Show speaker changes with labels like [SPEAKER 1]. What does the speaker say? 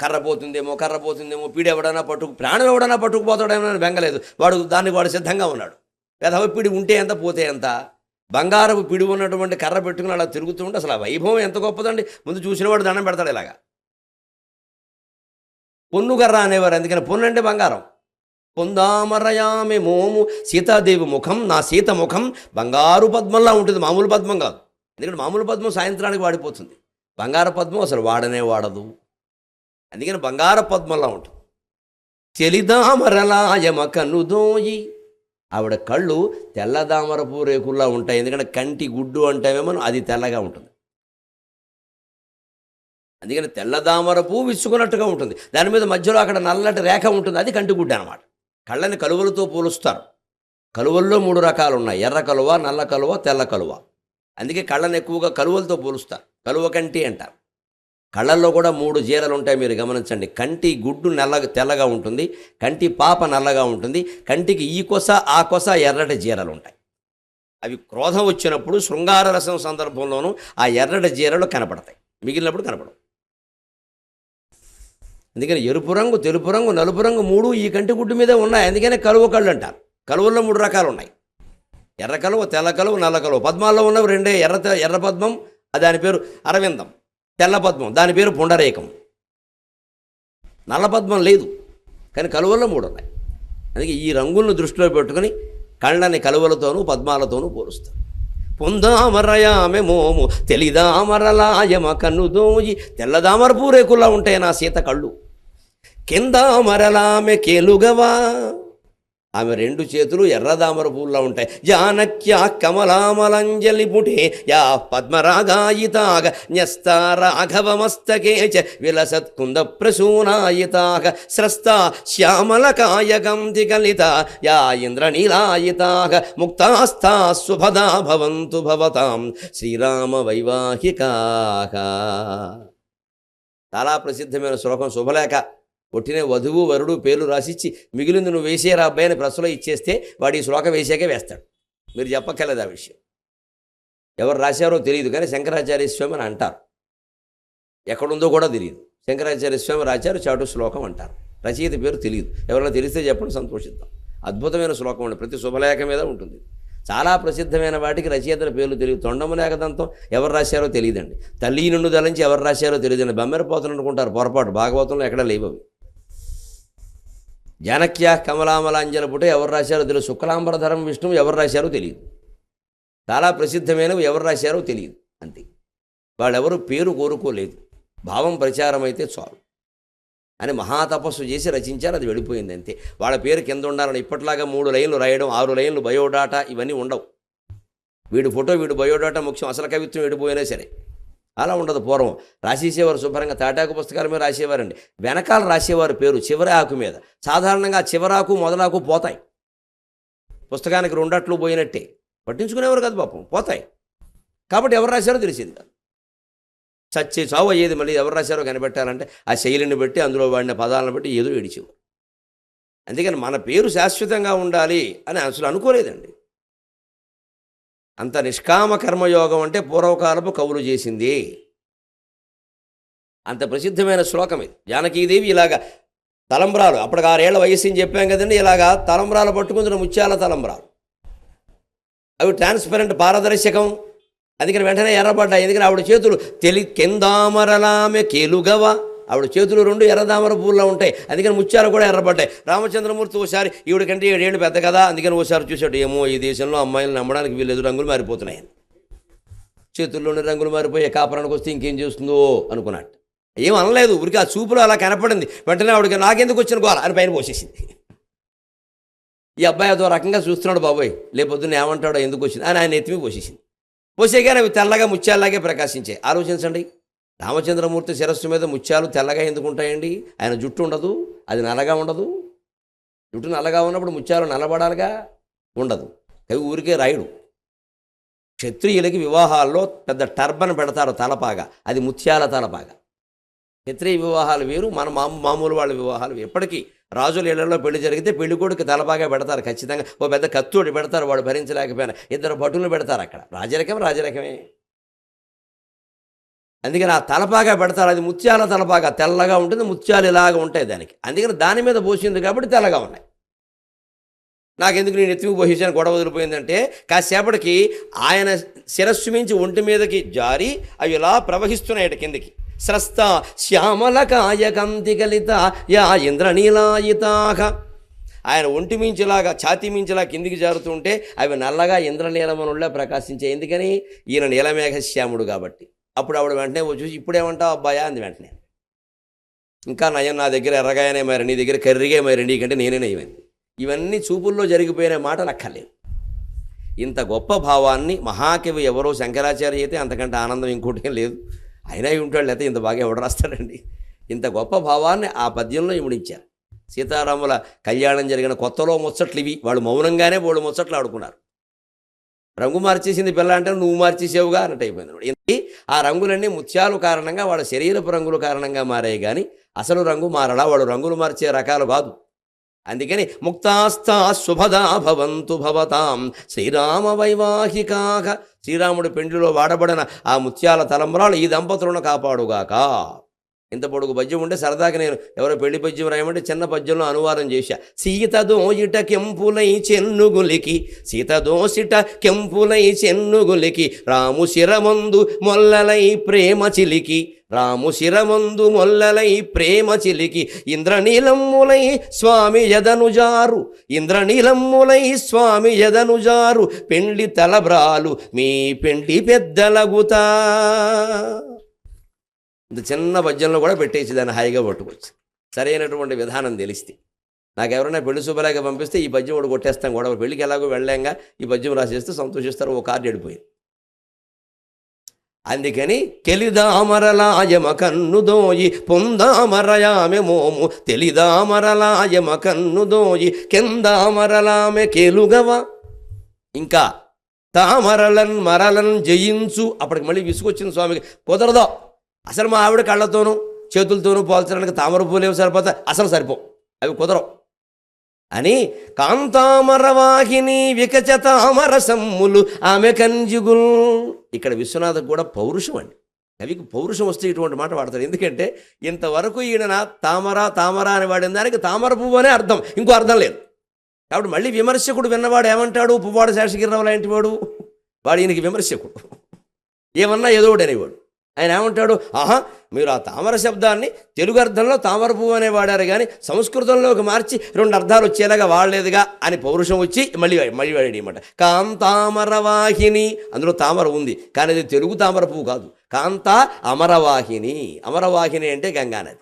[SPEAKER 1] కర్ర పోతుందేమో కర్ర పోతుందేమో పీడి ఎవడైనా పట్టుకు ప్రాణం ఎవడైనా పట్టుకుపోతాడేమో బెంగలేదు. వాడు దానికి వాడు సిద్ధంగా ఉన్నాడు. పెదవ పిడి ఉంటే ఎంత పోతే ఎంత? బంగారపు పిడి ఉన్నటువంటి కర్ర పెట్టుకుని అలా తిరుగుతూ ఉంటే అసలు ఆ వైభవం ఎంత గొప్పదండి? ముందు చూసినవాడు దండం పెడతాడు ఇలాగా. పొన్ను కర్ర అనేవారు అందుకని పొన్ను అంటే బంగారం. పొందామరయామి మోము సీతాదేవి ముఖం నా సీత ముఖం బంగారు పద్మంలా ఉంటుంది. మామూలు పద్మం కాదు. ఎందుకంటే మామూలు పద్మం సాయంత్రానికి వాడిపోతుంది. బంగారు పద్మం అసలు వాడనే వాడదు. అందుకని బంగార పద్మంలా ఉంటుంది. తెలిదామరలాయమ కనుదోయి ఆవిడ కళ్ళు తెల్లదామరపు రేకుల్లా ఉంటాయి. ఎందుకంటే కంటి గుడ్డు అంటామేమో అది తెల్లగా ఉంటుంది. అందుకని తెల్లదామర పువ్వు విచ్చుకున్నట్టుగా ఉంటుంది. దాని మీద మధ్యలో అక్కడ నల్లటి రేఖ ఉంటుంది. అది కంటి గుడ్డ అనమాట కళ్ళని కలువలతో పోలుస్తారు. కలువల్లో మూడు రకాలు ఉన్నాయి. ఎర్ర కలువ నల్ల కలువ తెల్ల కలువ. అందుకే కళ్ళని ఎక్కువగా కలువలతో పోలుస్తారు. కలువ కంటి అంటారు. కళ్ళల్లో కూడా మూడు జీరలు ఉంటాయి మీరు గమనించండి. కంటి గుడ్డు నల్ల తెల్లగా ఉంటుంది కంటి పాప నల్లగా ఉంటుంది కంటికి ఈ కొస ఆ కొస ఎర్రటి జీరలు ఉంటాయి అవి క్రోధం వచ్చినప్పుడు శృంగార రసం సందర్భంలోనూ ఆ ఎర్రటి జీరలు కనపడతాయి. మిగిలినప్పుడు కనపడవు. అందుకని ఎరుపు రంగు తెలుపు రంగు నలుపు రంగు మూడు ఈ కంటి గుడ్డు మీదే ఉన్నాయి. అందుకనే కలువ కళ్ళు అంటారు. కలువల్లో మూడు రకాలు ఉన్నాయి ఎర్ర కలువ తెల్ల కలువ నల్ల కలువ. పద్మాల్లో ఉన్నవి రెండే ఎర్ర ఎర్ర పద్మం దాని పేరు అరవిందం. తెల్ల పద్మం దాని పేరు పుండరేకం. నల్ల పద్మం లేదు కానీ కలువల్లో మూడు ఉన్నాయి. అందుకే ఈ రంగులను దృష్టిలో పెట్టుకుని కళ్ళని కలువలతోనూ పద్మాలతోనూ పోలుస్తారు. పొందామరయామె మోము తెలిదామరలాయమ కన్నుదోయి తెల్లదామర పూరేకుల్లా ఉంటాయి నా సీత కళ్ళు. కింద మరలామె కేలుగవా? ఆమె రెండు చేతులు ఎర్రదామర పూల్లా ఉంటాయి. జానక్య కమలామలంజలి పుటే యా పద్మరాగాయితాగ న్యస్త రాఘవమస్తకే చ విలసత్కుంద ప్రసూనాయితాగ స్రస్త శ్యామలకాయకం దిగలిత యా ఇంద్రనీలాయితాగ ముక్తాస్థా శుభదా భవంతు భవతాం శ్రీరామ వైవాహికాక చాలా ప్రసిద్ధమైన శ్లోకం శుభలేఖ. పుట్టిన వధువు వరుడు పేర్లు రాసిచ్చి మిగిలింది నువ్వు వేసేరా అబ్బాయి అని ప్రశ్నలో ఇచ్చేస్తే వాడు ఈ శ్లోకం వేసాకే వేస్తాడు. మీరు చెప్పక్కర్లేదు ఆ విషయం. ఎవరు రాశారో తెలియదు కానీ శంకరాచార్య స్వామి అని అంటారు. ఎక్కడుందో కూడా తెలియదు. శంకరాచార్య స్వామి రాశారు చాటు శ్లోకం అంటారు. రచయిత పేరు తెలియదు. ఎవరైనా తెలిస్తే చెప్పండి సంతోషిద్దాం. అద్భుతమైన శ్లోకం అండి. ప్రతి శుభలేఖ మీద ఉంటుంది. చాలా ప్రసిద్ధమైన వాటికి రచయితల పేర్లు తెలియదు. తొండమలేఖదంతం ఎవరు రాశారో తెలియదండి. తల్లి నుండి దళించి ఎవరు రాశారో తెలియదండి. బమ్మెరపోతలు అనుకుంటారు. పొరపాటు. భాగవతంలో ఎక్కడ లేవు అవి జానక్య కమలామలాంజన పుట ఎవరు రాశారో తెలియదు శుక్లాంబరధరం విష్ణువు ఎవరు రాశారో తెలియదు చాలా ప్రసిద్ధమైనవి ఎవరు రాశారో తెలియదు అంతే. వాళ్ళెవరు పేరు కోరుకోలేదు. భావం ప్రచారం అయితే చాలు. అని మహాతపస్సు చేసి రచించారు అది వెళ్ళిపోయింది అంతే. వాళ్ళ పేరు కింద ఉండాలని ఇప్పట్లాగా మూడు లైన్లు రాయడం ఆరు లైన్లు బయోడాటా ఇవన్నీ ఉండవు. వీడు ఫోటో వీడు బయోడాటా ముఖ్యం. అసలు కవిత్వం వెళ్ళిపోయినా సరే. అలా ఉండదు పూర్వం. రాసేసేవారు శుభ్రంగా తాటాకు పుస్తకాల మీద రాసేవారండి. వెనకాల రాసేవారు పేరు చివరి ఆకు మీద. సాధారణంగా చివరాకు మొదలాకు పోతాయి. పుస్తకానికి రెండట్లు పోయినట్టే. పట్టించుకునేవారు కదా పాపం పోతాయి. కాబట్టి ఎవరు రాశారో తెలిసింది కాదు. చచ్చే చావు అయ్యేది మళ్ళీ ఎవరు రాశారో కనిపెట్టాలంటే ఆ శైలిని బట్టి అందులో వాడిన పదాలను బట్టి ఏదో ఏడిచేవారు. అందుకని మన పేరు శాశ్వతంగా ఉండాలి అని అసలు అనుకోలేదండి. అంత నిష్కామ కర్మయోగం అంటే పూర్వకాలపు కవులు చేసింది. అంత ప్రసిద్ధమైన శ్లోకం ఇది. జానకీదేవి ఇలాగా తలంబ్రాలు అప్పటికి ఆరేళ్ళ వయస్సు అని చెప్పాం కదండి ఇలాగా తలంబ్రాలు పట్టుకుంటున్న ముత్యాల తలంబ్రాలు. అవి ట్రాన్స్పరెంట్ పారదర్శకం. అందుకని వెంటనే ఎర్రబడ్డాయి. ఎందుకని ఆవిడ చేతులు తెలి కెందామరలామె కేలుగవా. ఆవిడ చేతులు రెండు ఎర్రదామర పూల్లో ఉంటాయి. అందుకని ముత్యాలు కూడా ఎర్రబడ్డాయి. రామచంద్రమూర్తి ఓసారి ఈవిడ కంటే ఏడేళ్ళు పెద్ద కదా అందుకని ఓసారి చూసాడు ఏమో ఈ దేశంలో అమ్మాయిలు నమ్మడానికి వీళ్ళు రంగులు మారిపోతున్నాయని. చేతుల్లోని రంగులు మారిపోయి కాపురానికి వస్తే ఇంకేం చేస్తుందో అనుకున్నట్టు ఏం అనలేదు ఊరికి ఆ చూపులో అలా కనపడింది. వెంటనే ఆవిడకి నాకెందుకు వచ్చిన గోల అని పైన పోసేసింది. ఈ అబ్బాయి అదో రకంగా చూస్తున్నాడు బాబోయ్. లేపొద్దున ఏమంటాడో ఎందుకు వచ్చింది అని ఆయన ఎత్తిమి పోసేసింది. పోసేగానే అవి తెల్లగా ముత్యాల్లాగే ప్రకాశించాయి. ఆలోచించండి. రామచంద్రమూర్తి శిరస్సు మీద ముత్యాలు తెల్లగా ఎందుకు ఉంటాయండి ఆయన జుట్టు ఉండదు అది నల్లగా ఉండదు. జుట్టు నల్లగా ఉన్నప్పుడు ముత్యాలు నల్లబడాలిగా? ఉండదు. కవి ఊరికే రాయుడు. క్షత్రియులకి వివాహాల్లో పెద్ద టర్బన్ పెడతారు తలపాగా. అది ముత్యాల తలపాగా. క్షత్రియ వివాహాలు వేరు మన మాము మామూలు వాళ్ళ వివాహాలు ఎప్పటికీ రాజుల ఇళ్ళలో పెళ్ళి జరిగితే పెళ్ళి కొడుకు తలపాగా పెడతారు ఖచ్చితంగా. ఓ పెద్ద కత్తుడి పెడతారు వాడు భరించలేకపోయినా. ఇద్దరు భటులు పెడతారు అక్కడ. రాజరకం రాజరకమే. అందుకని ఆ తలపాగా పెడతారు. అది ముత్యాల తలపాగా తెల్లగా ఉంటుంది. ముత్యాలు ఇలాగా ఉంటాయి దానికి. అందుకని దాని మీద పోసింది కాబట్టి తెల్లగా ఉన్నాయి. నాకెందుకు నేను ఎత్తుకు పోసేసాను? గొడవ వదిలిపోయిందంటే కాసేపటికి ఆయన శిరస్సు మించి ఒంటి మీదకి జారి అవి ఇలా ప్రవహిస్తున్నాయట కిందికి. స్రస్త శ్యామల కాయకంతి కలిత యా ఇంద్రనీలాయితాక ఆయన ఒంటి మించిలాగా ఛాతీ మించిలా కిందికి జారుతుంటే అవి నల్లగా ఇంద్రనీలమనుల్లా ప్రకాశించాయి. ఎందుకని? ఈయన నీలమేఘశ్యాముడు కాబట్టి. అప్పుడు ఆవిడ వెంటనే చూసి ఇప్పుడేమంటావు అబ్బాయా అంది వెంటనే. ఇంకా నయం నా దగ్గర ఎర్రగాయనే మరి నీ దగ్గర కర్రీగా మరి నీకంటే నేనే నయమైంది. ఇవన్నీ చూపుల్లో జరిగిపోయిన మాటలు అక్కర్లేదు. ఇంత గొప్ప భావాన్ని మహాకవి ఎవరో శంకరాచార్య అయితే అంతకంటే ఆనందం ఇంకోటేం లేదు. అయినా ఉంటాడు లేకపోతే ఇంత బాగా ఎవడు రాస్తాడండి ఇంత గొప్ప భావాన్ని ఆ పద్యంలో ఇముడించారు సీతారాముల కళ్యాణం జరిగిన కొత్తలో ముచ్చట్లు ఇవి వాళ్ళు మౌనంగానే వాళ్ళు ముచ్చట్లు ఆడుకున్నారు. రంగు మార్చేసింది పిల్ల అంటే నువ్వు మార్చేసావుగా అన్నట్టు అయిపోయింది ఏంటి ఆ రంగులన్నీ ముత్యాలు కారణంగా వాడు శరీరపు రంగుల కారణంగా మారాయి కానీ అసలు రంగు మారడా వాడు రంగులు మార్చే రకాలు కాదు. అందుకని ముక్తాస్తా శుభదా భవంతు భవతాం శ్రీరామ వైవాహికాక శ్రీరాముడి పెండ్లిలో వాడబడిన ఆ ముత్యాల తలంబరాలు ఈ దంపతులను కాపాడుగాక. ఇంత పొడుగు పద్యం ఉంటే సరదాగా నేను ఎవరో పెళ్ళి పద్యం రాయమంటే చిన్న పద్యంలో అనువాదం చేశా. సీత దోసిట కెంపులై చెన్నుగులికి సీత దోసిట కెంపులై చెన్నుగులికి రాము శిరమందు మొల్లలై ప్రేమ చిలికి రాము శిరమందు మొల్లలై ప్రేమ చిలికి ఇంద్రనీలమ్ములై స్వామి యదనుజారు ఇంద్రనీలమ్ములై స్వామి యదనుజారు పెండ్లి తలబ్రాలు మీ పెండ్లి పెద్దలగుతా. ఇంత చిన్న పద్యంలో కూడా పెట్టేసి దాన్ని హాయిగా పట్టుకోవచ్చు. సరైనటువంటి విధానం తెలిస్తే. నాకు ఎవరైనా పెళ్ళి శుభలేక పంపిస్తే ఈ పద్యం కూడా కొట్టేస్తాం గొడవ పెళ్ళికి ఎలాగో వెళ్ళాంగా ఈ పద్యం రాసేస్తే సంతోషిస్తారు ఓ కార్డు ఎడిపోయింది అందుకని కెలిదామరలాయమ కన్నుదోయి పొందామరయామె మోము తెలిదామరలాయమ కన్నుదోయి కెందామరలామె కెలుగవా? ఇంకా తామరలన్ మరలన్ జయించు. అప్పటికి మళ్ళీ విసుగొచ్చింది స్వామికి కుదరదో? అసలు మా ఆవిడ కళ్ళతోనూ చేతులతోనూ పోల్చడానికి తామర పూలేవు సరిపోతా అసలు సరిపో అవి కుదరవు. అని కాంతామరవాహిని వికచ తామర సమ్ములు ఆమె కంజుగుల్. ఇక్కడ విశ్వనాథకు కూడా పౌరుషం అండి. కవికి పౌరుషం వస్తే ఇటువంటి మాట వాడతారు. ఎందుకంటే ఇంతవరకు ఈయన తామర తామర అని వాడిన దానికి తామర పువ్వు అనే అర్థం. ఇంకో అర్థం లేదు. కాబట్టి మళ్ళీ విమర్శకుడు విన్నవాడు ఏమంటాడు? పువ్వాడు శేషగిరిరావు లాంటి వాడు? వాడు ఈయనకి విమర్శకుడు. ఏమన్నా ఏదో ఒకటి అనేవాడు. ఆయన ఏమంటాడు? ఆహా మీరు ఆ తామర శబ్దాన్ని తెలుగు అర్థంలో తామర పువ్వు అనే వాడారు కానీ సంస్కృతంలోకి మార్చి రెండు అర్థాలు వచ్చేలాగా వాడలేదుగా అని పౌరుషం వచ్చి మళ్ళీ మళ్ళీ వాడాడు అనమాట కాంతామరవాహిని అందులో తామర ఉంది కానీ అది తెలుగు తామర పువ్వు కాదు. కాంత అమరవాహిని అమరవాహిని అంటే గంగానది